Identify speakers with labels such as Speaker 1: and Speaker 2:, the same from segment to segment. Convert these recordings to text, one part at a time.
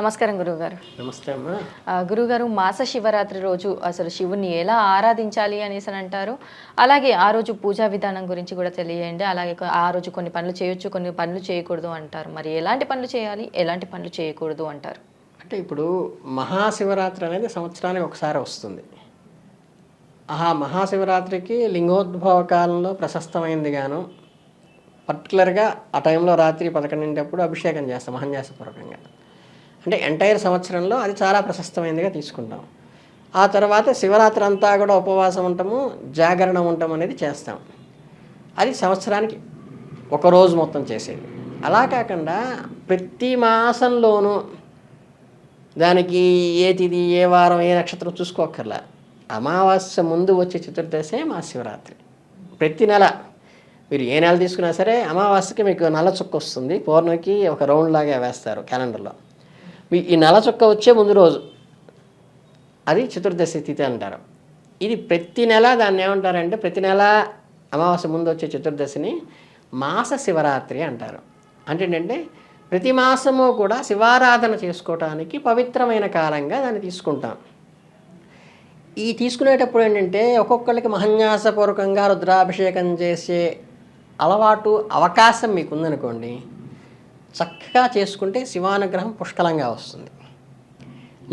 Speaker 1: నమస్కారం గురువుగారు.
Speaker 2: నమస్తే అమ్మా.
Speaker 1: గురువుగారు మాస శివరాత్రి రోజు అసలు శివుని ఎలా ఆరాధించాలి అనేసి అని అంటారు. అలాగే ఆ రోజు పూజా విధానం గురించి కూడా తెలియండి. అలాగే ఆ రోజు కొన్ని పనులు చేయొచ్చు కొన్ని పనులు చేయకూడదు అంటారు. మరి ఎలాంటి పనులు చేయాలి ఎలాంటి పనులు చేయకూడదు అంటారు?
Speaker 2: అంటే ఇప్పుడు మహాశివరాత్రి అనేది సంవత్సరానికి ఒకసారి వస్తుంది. ఆ మహాశివరాత్రికి లింగోద్భవ కాలంలో ప్రశస్తమైంది గాను. పర్టికులర్గా ఆ టైంలో రాత్రి పదకొండింటప్పుడు అభిషేకం చేస్తాం మహన్యాసపూర్వకంగా. అంటే ఎంటైర్ సంవత్సరంలో అది చాలా ప్రశస్తమైనదిగా తీసుకుంటాం. ఆ తర్వాత శివరాత్రి అంతా కూడా ఉపవాసం ఉంటాము జాగరణ ఉంటాం అనేది చేస్తాం. అది సంవత్సరానికి ఒక రోజు మొత్తం చేసేది. అలా కాకుండా ప్రతి మాసంలోనూ దానికి ఏ తిది ఏ వారం ఏ నక్షత్రం చూసుకోకర్లా అమావాస్య ముందు వచ్చే చతుర్దశే మా శివరాత్రి. ప్రతి నెల మీరు ఏ నెల తీసుకున్నా సరే అమావాస్యకి మీకు నల్ల చుక్క వస్తుంది. పౌర్ణమికి ఒక రౌండ్ లాగా వేస్తారు క్యాలెండర్లో. మీ ఈ నల్ల చుక్క వచ్చే ముందు రోజు. అది చతుర్దశి తిథి అంటారు. ఇది ప్రతి నెల దాన్ని ఏమంటారంటే ప్రతి నెల అమావాస్య ముందు వచ్చే చతుర్దశిని మాస శివరాత్రి అంటారు. అంటే ఏంటంటే ప్రతి మాసము కూడా శివారాధన చేసుకోవటానికి పవిత్రమైన కాలంగా దాన్ని తీసుకుంటాం. ఈ తీసుకునేటప్పుడు ఏంటంటే ఒక్కొక్కరికి మహన్యాసపూర్వకంగా రుద్రాభిషేకం చేసే అలవాటు అవకాశం మీకు ఉందనుకోండి చక్కగా చేసుకుంటే శివానుగ్రహం పుష్కలంగా వస్తుంది.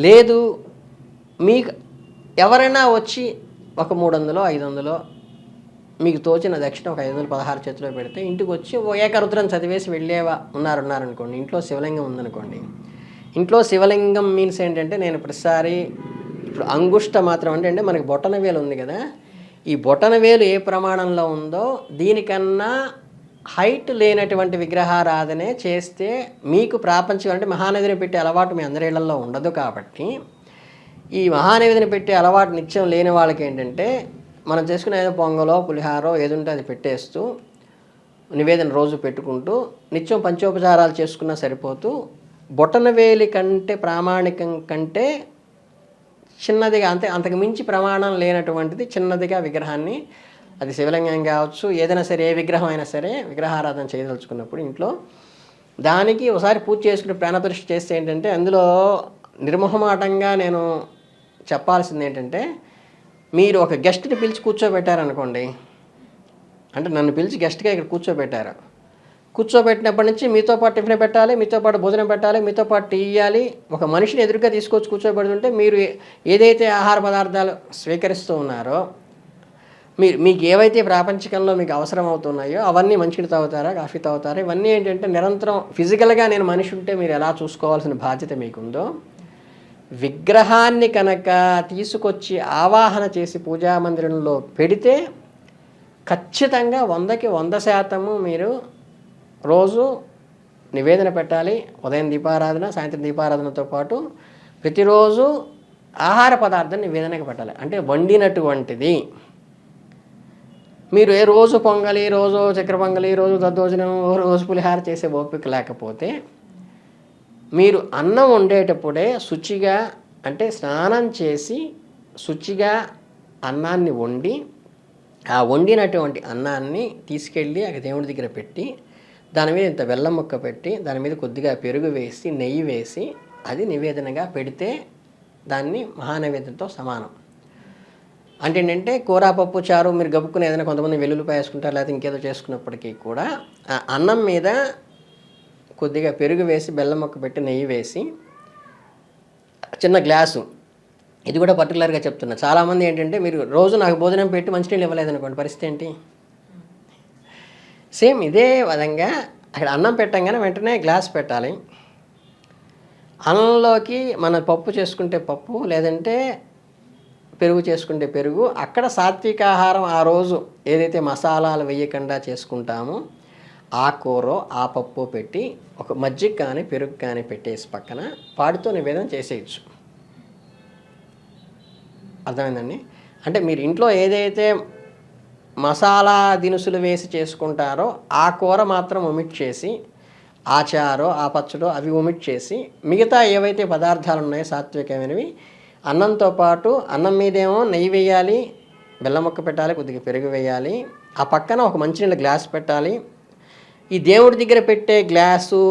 Speaker 2: లేదు మీకు ఎవరైనా వచ్చి ఒక మూడు వందలో ఐదు వందలో మీకు తోచిన దక్షిణ ఒక ఐదు వందలు పదహారు చేతిలో పెడితే ఇంటికి వచ్చి ఓ ఏకరుద్రం చదివేసి వెళ్ళేవా ఉన్నారు ఉన్నారనుకోండి ఇంట్లో శివలింగం ఉందనుకోండి. ఇంట్లో శివలింగం మీన్స్ ఏంటంటే నేను ప్రతిసారి ఇప్పుడు అంగుష్ట మాత్రం అంటే అంటే మనకి బొటన వేలు ఉంది కదా. ఈ బొటన వేలు ఏ ప్రమాణంలో ఉందో దీనికన్నా హైట్ లేనటువంటి విగ్రహారాధనే చేస్తే మీకు ప్రాపంచికం అంటే మహానదిని పెట్టే అలవాటు మీ అందరి ఇళ్ళలో ఉండదు కాబట్టి ఈ మహానైవేద్యం పెట్టే అలవాటు నిత్యం లేని వాళ్ళకి ఏంటంటే మనం చేసుకునే ఏదో పొంగలో పులిహారో ఏదుంటే అది పెట్టేస్తూ నివేదన రోజు పెట్టుకుంటూ నిత్యం పంచోపచారాలు చేసుకున్నా సరిపోతూ బొటనవేలి కంటే ప్రామాణికం కంటే చిన్నదిగా అంతే అంతకు మించి ప్రమాణం లేనటువంటిది చిన్నదిగా విగ్రహాన్ని అది శివలింగం కావచ్చు ఏదైనా సరే ఏ విగ్రహం అయినా సరే విగ్రహారాధన చేయదలుచుకున్నప్పుడు ఇంట్లో దానికి ఒకసారి పూజ చేసుకుని ప్రాణపరీక్ష చేస్తే ఏంటంటే అందులో నిర్మోహమాటంగా నేను చెప్పాల్సింది ఏంటంటే మీరు ఒక గెస్ట్ని పిలిచి కూర్చోబెట్టారనుకోండి అంటే నన్ను పిలిచి గెస్ట్గా ఇక్కడ కూర్చోబెట్టారు. కూర్చోబెట్టినప్పటి నుంచి మీతో పాటు టిఫిన్ పెట్టాలి మీతో పాటు భోజనం పెట్టాలి మీతో పాటు టీ ఇవ్వాలి ఒక మనిషిని ఎదురుగా తీసుకొచ్చి కూర్చోబెడుతుంటే మీరు ఏదైతే ఆహార పదార్థాలు స్వీకరిస్తూ ఉన్నారో మీరు మీకు ఏవైతే ప్రాపంచికంలో మీకు అవసరం అవుతున్నాయో అవన్నీ మంచిని తాగుతారా కాఫీ తాగుతారా ఇవన్నీ ఏంటంటే నిరంతరం ఫిజికల్గా నేను మనిషి ఉంటే మీరు ఎలా చూసుకోవాల్సిన బాధ్యత మీకుందో విగ్రహాన్ని కనుక తీసుకొచ్చి ఆవాహన చేసి పూజా మందిరంలో పెడితే ఖచ్చితంగా వందకి వంద శాతము మీరు రోజు నివేదన పెట్టాలి ఉదయం దీపారాధన సాయంత్రం దీపారాధనతో పాటు ప్రతిరోజు ఆహార పదార్థం నివేదనకు పెట్టాలి. అంటే వండినటువంటిది. మీరు ఏ రోజు పొంగలి రోజు చక్కెర పొంగలి రోజు దద్దోజనం రోజు పులిహార చేసే ఓపిక లేకపోతే మీరు అన్నం వండేటప్పుడే శుచిగా అంటే స్నానం చేసి శుచిగా అన్నాన్ని వండి ఆ వండినటువంటి అన్నాన్ని తీసుకెళ్ళి ఆ దేవుడి దగ్గర పెట్టి దాని మీద ఇంత బెల్లం ముక్క పెట్టి దాని మీద కొద్దిగా పెరుగు వేసి నెయ్యి వేసి అది నివేదనగా పెడితే దాన్ని మహానైవేద్యంతో సమానం. అంటే ఏంటంటే కూర పప్పు చారు మీరు గబుక్కుని ఏదైనా కొంతమంది వెల్లుల్లిపాయ వేసుకుంటారు లేకపోతే ఇంకేదో చేసుకున్నప్పటికీ కూడా ఆ అన్నం మీద కొద్దిగా పెరుగు వేసి బెల్లం మొక్క పెట్టి నెయ్యి వేసి చిన్న గ్లాసు. ఇది కూడా పర్టికులర్గా చెప్తున్నా. చాలామంది ఏంటంటే మీరు రోజు నాకు భోజనం పెట్టి మంచినీళ్ళు ఇవ్వలేదనుకోండి పరిస్థితి ఏంటి? సేమ్ ఇదే విధంగా అక్కడ అన్నం పెట్టంగానే వెంటనే గ్లాస్ పెట్టాలి. అన్నంలోకి మన పప్పు చేసుకుంటే పప్పు లేదంటే పెరుగు చేసుకుంటే పెరుగు. అక్కడ సాత్విక ఆహారం ఆ రోజు ఏదైతే మసాలాలు వేయకుండా చేసుకుంటామో ఆ కూర ఆ పప్పు పెట్టి ఒక మజ్జిగ కానీ పెరుగు కానీ పెట్టేసి పక్కన వాటితో నివేదన చేసేయచ్చు. అర్థమైందండి? అంటే మీరు ఇంట్లో ఏదైతే మసాలా దినుసులు వేసి చేసుకుంటారో ఆ కూర మాత్రం ఒమిట్ చేసి ఆచారో ఆ పచ్చడో అవి ఒమిట్ చేసి మిగతా ఏవైతే పదార్థాలు ఉన్నాయో సాత్వికమైనవి అన్నంతో పాటు అన్నం మీదేమో నెయ్యి వేయాలి బెల్లం ముక్క పెట్టాలి కొద్దిగా పెరుగు వేయాలి. ఆ పక్కన ఒక మంచినీళ్ళ గ్లాస్ పెట్టాలి. ఈ దేవుడి దగ్గర పెట్టే గ్లాసు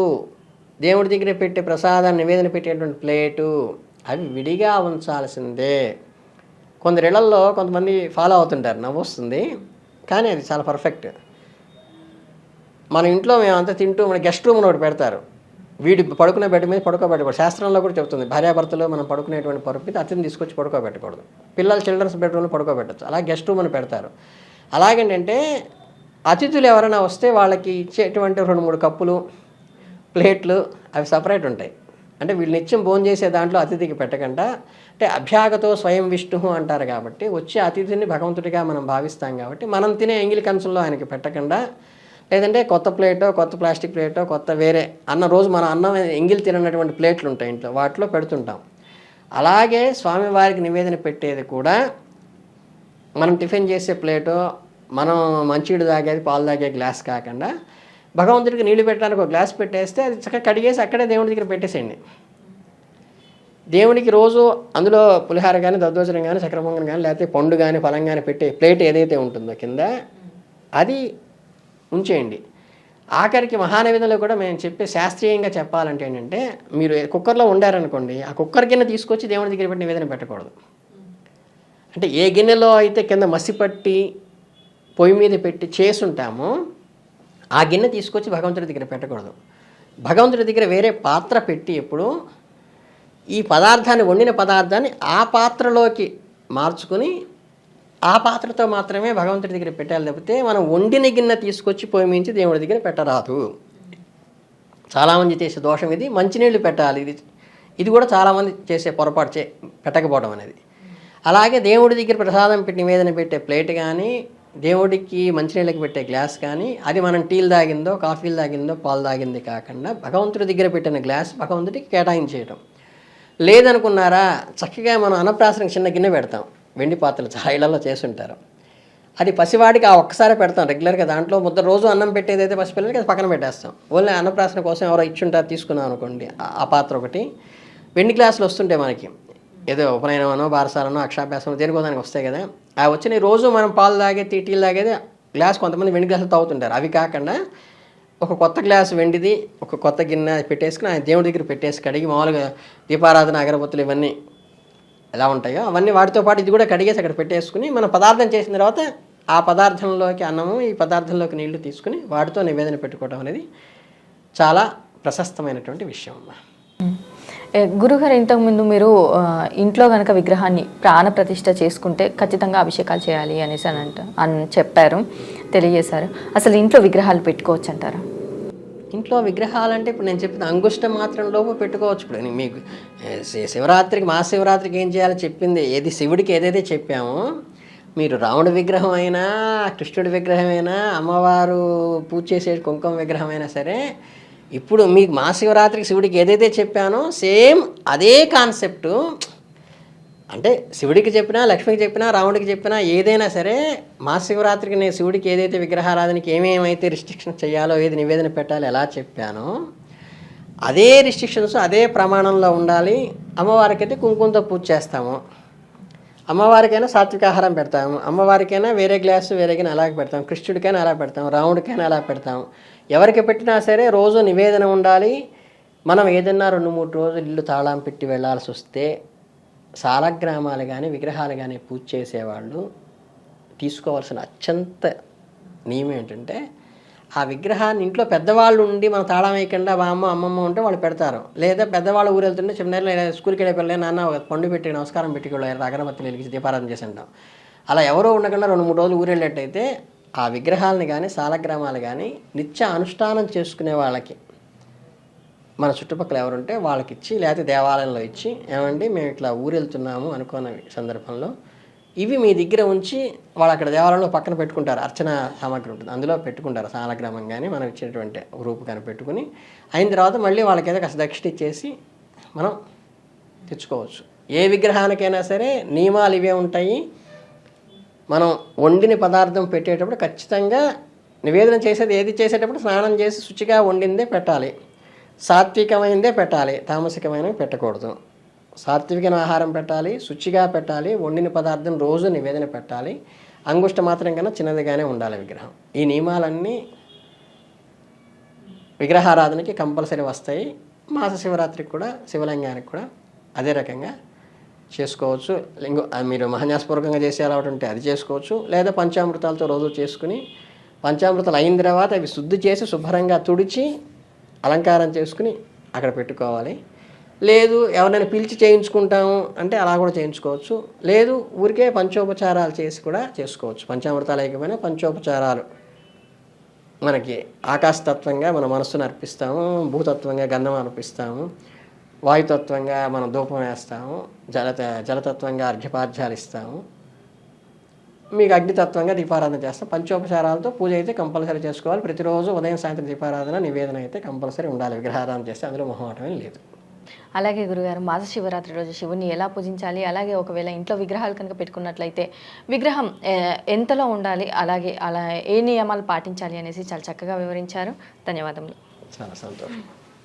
Speaker 2: దేవుడి దగ్గర పెట్టే ప్రసాదాన్ని నివేదన పెట్టేటువంటి ప్లేటు అవి విడిగా ఉంచాల్సిందే. కొందరిళ్ళల్లో కొంతమంది ఫాలో అవుతుంటారు నవ్వు వస్తుంది కానీ అది చాలా పర్ఫెక్ట్. మన ఇంట్లో మేమంతా తింటూ మన గెస్ట్ రూమ్ ఒకటి పెడతారు. వీడు పడుకునే బెడ్ మీద పడుకోబెట్టకూడదు. శాస్త్రంలో కూడా చెప్తుంది భార్యాభర్తలు మనం పడుకునేటువంటి పరుపు మీద అతిని తీసుకొచ్చి పడుకోబెట్టకూడదు. పిల్లలు చిల్డ్రన్స్ బెడ్రూమ్లో పడుకోబెట్టచ్చు అలా గెస్ట్ రూమ్ అని పెడతారు. అలాగేంటంటే అతిథులు ఎవరైనా వస్తే వాళ్ళకి ఇచ్చేటువంటి రెండు మూడు కప్పులు ప్లేట్లు అవి సపరేట్ ఉంటాయి. అంటే వీళ్ళు నిత్యం భోజనం చేసే దాంట్లో అతిథికి పెట్టకుండా అంటే అభ్యాగతో స్వయం విష్ణు అంటారు కాబట్టి వచ్చే అతిథిని భగవంతుడిగా మనం భావిస్తాం కాబట్టి మనం తినే ఎంగిలి కంచంలో ఆయనకి పెట్టకుండా లేదంటే కొత్త ప్లేటో కొత్త ప్లాస్టిక్ ప్లేటో కొత్త వేరే అన్న రోజు మన అన్నం ఎంగిల్ తిననటువంటి ప్లేట్లు ఉంటాయి ఇంట్లో. వాటిలో పెడుతుంటాం. అలాగే స్వామివారికి నివేదన పెట్టేది కూడా మనం టిఫిన్ చేసే ప్లేటు మనం మంచినీళ్ళు తాగేది పాలు తాగే గ్లాస్ కాకుండా భగవంతుడికి నీళ్ళు పెట్టడానికి ఒక గ్లాస్ పెట్టేస్తే అది చక్కగా కడిగేసి అక్కడే దేవుడి దగ్గర పెట్టేసేయండి. దేవుడికి రోజు అందులో పులిహార కానీ దద్దోజనం కానీ చక్రపొంగం కానీ లేకపోతే పండు కానీ ఫలం కానీ పెట్టే ప్లేట్ ఏదైతే ఉంటుందో కింద అది ఉంచేయండి. ఆఖరికి మహానవేదంలో కూడా మేము చెప్పే శాస్త్రీయంగా చెప్పాలంటే ఏంటంటే మీరు కుక్కర్లో ఉండారనుకోండి ఆ కుక్కర్ గిన్నె తీసుకొచ్చి దేవుడి దగ్గర పెట్టి నివేదన పెట్టకూడదు. అంటే ఏ గిన్నెలో అయితే కింద మసి పట్టి పొయ్యి మీద పెట్టి చేసుంటామో ఆ గిన్నె తీసుకొచ్చి భగవంతుడి దగ్గర పెట్టకూడదు. భగవంతుడి దగ్గర వేరే పాత్ర పెట్టి ఎప్పుడు ఈ పదార్థాన్ని వండిన పదార్థాన్ని ఆ పాత్రలోకి మార్చుకుని ఆ పాత్రతో మాత్రమే భగవంతుడి దగ్గర పెట్టాలి తప్పితే మనం వండిన గిన్నె తీసుకొచ్చి పొయ్యి మించి దేవుడి దగ్గర పెట్టరాదు. చాలామంది చేసే దోషం ఇది మంచినీళ్ళు పెట్టాలి. ఇది ఇది కూడా చాలామంది చేసే పొరపాటు చే పెట్టకపోవడం అనేది. అలాగే దేవుడి దగ్గర ప్రసాదం పెట్టి నివేదన పెట్టే ప్లేట్ కానీ దేవుడికి మంచినీళ్ళకి పెట్టే గ్లాస్ కానీ అది మనం టీలు తాగిందో కాఫీలు తాగిందో పాలు తాగింది కాకుండా భగవంతుడి దగ్గర పెట్టిన గ్లాస్ భగవంతుడికి కేటాయించేయటం. లేదనుకున్నారా చక్కగా మనం అన్నప్రాసనకి చిన్న గిన్నె పెడతాం. వెండి పాత్రలు చాలా చేస్తుంటారు అది పసివాడికి ఆ ఒక్కసారి పెడతాం రెగ్యులర్గా దాంట్లో ముద్ద రోజు అన్నం పెట్టేది అయితే పసిపిల్లలకి అది పక్కన పెట్టేస్తాం. ఓన్లీ అన్నప్రాసన కోసం ఎవరో ఇచ్చుంటారు తీసుకున్నాం అనుకోండి. ఆ- పాత్ర ఒకటి. వెండి గ్లాసులు వస్తుంటాయి మనకి ఏదో ఉపనయనమనో బారసాలనో అక్షాభ్యాసమో దేనికోదానికి వస్తాయి కదా. ఆ వచ్చిన రోజు మనం పాలు తాగే టీటీలు తాగేది గ్లాస్ కొంతమంది వెండి గ్లాసులు తాగుతుంటారు. అవి కాకుండా ఒక కొత్త గ్లాస్ వెండిది ఒక కొత్త గిన్నె పెట్టేసుకుని ఆయన దేవుడి దగ్గర పెట్టేసి కడిగి మామూలుగా దీపారాధన అగరబత్తులు ఇవన్నీ ఎలా ఉంటాయో అవన్నీ వాటితో పాటు ఇది కూడా కడిగేసి అక్కడ పెట్టేసుకుని మనం పదార్థం చేసిన తర్వాత ఆ పదార్థంలోకి అన్నము ఈ పదార్థంలోకి నీళ్ళు తీసుకుని వాటితో నివేదన పెట్టుకోవడం అనేది చాలా ప్రశస్తమైనటువంటి విషయం అమ్మా.
Speaker 1: గురుగారు ఇంతకుముందు మీరు ఇంట్లో కనుక విగ్రహాన్ని ప్రాణప్రతిష్ఠ చేసుకుంటే ఖచ్చితంగా అభిషేకాలు చేయాలి అనేసి అని అంట అని చెప్పారు తెలియజేశారు. అసలు ఇంట్లో విగ్రహాలు పెట్టుకోవచ్చు అంటారా
Speaker 2: ఇంట్లో విగ్రహాలంటే ఇప్పుడు నేను చెప్పిన అంగుష్టం మాత్రం లోపు పెట్టుకోవచ్చు ఇప్పుడు. నేను మీకు శివరాత్రికి మా శివరాత్రికి ఏం చేయాలో చెప్పింది. ఏది శివుడికి ఏదైతే చెప్పామో మీరు రాముడి విగ్రహం అయినా కృష్ణుడి విగ్రహం అయినా అమ్మవారు పూజ చేసే కుంకుమ విగ్రహం అయినా సరే ఇప్పుడు మీకు మహాశివరాత్రికి శివుడికి ఏదైతే చెప్పానో సేమ్ అదే కాన్సెప్టు. అంటే శివుడికి చెప్పినా లక్ష్మికి చెప్పినా రాముడికి చెప్పినా ఏదైనా సరే మా శివరాత్రికి నేను శివుడికి ఏదైతే విగ్రహారాధనకి ఏమేమైతే రిస్ట్రిక్షన్ చేయాలో ఏది నివేదన పెట్టాలో ఎలా చెప్పానో అదే రిస్ట్రిక్షన్స్ అదే ప్రమాణంలో ఉండాలి. అమ్మవారికి అయితే కుంకుమతో పూజ చేస్తాము. అమ్మవారికైనా సాత్వికాహారం పెడతాము. అమ్మవారికైనా వేరే గ్లాసు వేరే గిన్నె అలాగే పెడతాం కృష్ణుడికైనా అలా పెడతాం రాముడికైనా అలా పెడతాం ఎవరికి పెట్టినా సరే రోజు నివేదన ఉండాలి. మనం ఏదన్నా రెండు మూడు రోజులు ఇల్లు తాళం పెట్టి వెళ్ళాల్సి వస్తే సాలగ్రామాలు కానీ విగ్రహాలు కానీ పూజ చేసేవాళ్ళు తీసుకోవాల్సిన అత్యంత నియమం ఏంటంటే ఆ విగ్రహాన్ని ఇంట్లో పెద్దవాళ్ళు ఉండి మన తాళం వేయకుండా బామ్మ అమ్మమ్మ ఉంటే వాళ్ళు పెడతారు. లేదా పెద్దవాళ్ళు ఊరు వెళ్తుంటే చిన్న స్కూల్కి వెళ్ళే నాన్న పండు పెట్టి నమస్కారం పెట్టి అగరబత్తులు వెలిగించి దీపారాధన చేసి ఉంటాం అలా ఎవరో ఉండకుండా రెండు మూడు రోజులు ఊరు ఆ విగ్రహాలని కానీ సాలగ్రామాలు కానీ నిత్య అనుష్ఠానం చేసుకునే వాళ్ళకి మన చుట్టుపక్కల ఎవరుంటే వాళ్ళకి ఇచ్చి లేకపోతే దేవాలయంలో ఇచ్చి ఏమండి మేము ఇట్లా ఊరు వెళ్తున్నాము అనుకున్న సందర్భంలో ఇవి మీ దగ్గర ఉంచి వాళ్ళు అక్కడ దేవాలయంలో పక్కన పెట్టుకుంటారు అర్చన సామాగ్రి ఉంటుంది. అందులో పెట్టుకుంటారు సాలగ్రామం కానీ మనం ఇచ్చినటువంటి రూపు కానీ పెట్టుకుని. అయిన తర్వాత మళ్ళీ వాళ్ళకి అయితే కాస్త దక్షిణ ఇచ్చేసి మనం తెచ్చుకోవచ్చు. ఏ విగ్రహానికైనా సరే నియమాలు ఇవే ఉంటాయి. మనం వండిన పదార్థం పెట్టేటప్పుడు ఖచ్చితంగా నివేదన చేసేది ఏది చేసేటప్పుడు స్నానం చేసి శుచిగా వండిందే పెట్టాలి. సాత్వికమైనదే పెట్టాలి తామసికమైనవి పెట్టకూడదు. సాత్వికమైన ఆహారం పెట్టాలి శుచిగా పెట్టాలి వండిన పదార్థం రోజు నివేదన పెట్టాలి అంగుష్ట మాత్రం కన్నా చిన్నదిగానే ఉండాలి విగ్రహం. ఈ నియమాలన్నీ విగ్రహారాధనకి కంపల్సరీ వస్తాయి. మాస శివరాత్రికి కూడా శివలింగానికి కూడా అదే రకంగా చేసుకోవచ్చు. ఇంకో మీరు మహన్యాసపూర్వకంగా చేసే అలవాటు ఉంటే అది చేసుకోవచ్చు. లేదా పంచామృతాలతో రోజు చేసుకుని పంచామృతాలు అయిన తర్వాత అవి శుద్ధి చేసి శుభ్రంగా తుడిచి అలంకారం చేసుకుని అక్కడ పెట్టుకోవాలి. లేదు ఎవరైనా పిలిచి చేయించుకుంటాము అంటే అలా కూడా చేయించుకోవచ్చు. లేదు ఊరికే పంచోపచారాలు చేసి కూడా చేసుకోవచ్చు. పంచామృతాలు అయిపోయినా పంచోపచారాలు. మనకి ఆకాశతత్వంగా మన మనస్సును అర్పిస్తాము భూతత్వంగా గంధం అర్పిస్తాము వాయుతత్వంగా మనం ధూపం వేస్తాము జల జలతత్వంగా అర్ఘ్యపాధ్యాలు ఇస్తాము. మీకు అగ్నితత్వంగా దీపారాధన చేస్తాం. పంచోపచారాలతో పూజ అయితే కంపల్సరీ చేసుకోవాలి. ప్రతిరోజు ఉదయం సాయంత్రం దీపారాధన నివేదన అయితే కంపల్సరీ ఉండాలి. విగ్రహారాధన చేస్తే అందులో మొహమాటమే లేదు.
Speaker 1: అలాగే గురుగారు మాస శివరాత్రి రోజు శివుని ఎలా పూజించాలి? అలాగే ఒకవేళ ఇంట్లో విగ్రహాలు కనుక పెట్టుకున్నట్లయితే విగ్రహం ఎంతలో ఉండాలి? అలాగే అలా ఏ నియమాలు పాటించాలి అనేసి చాలా చక్కగా వివరించారు. ధన్యవాదములు.
Speaker 2: చాలా సంతోషం.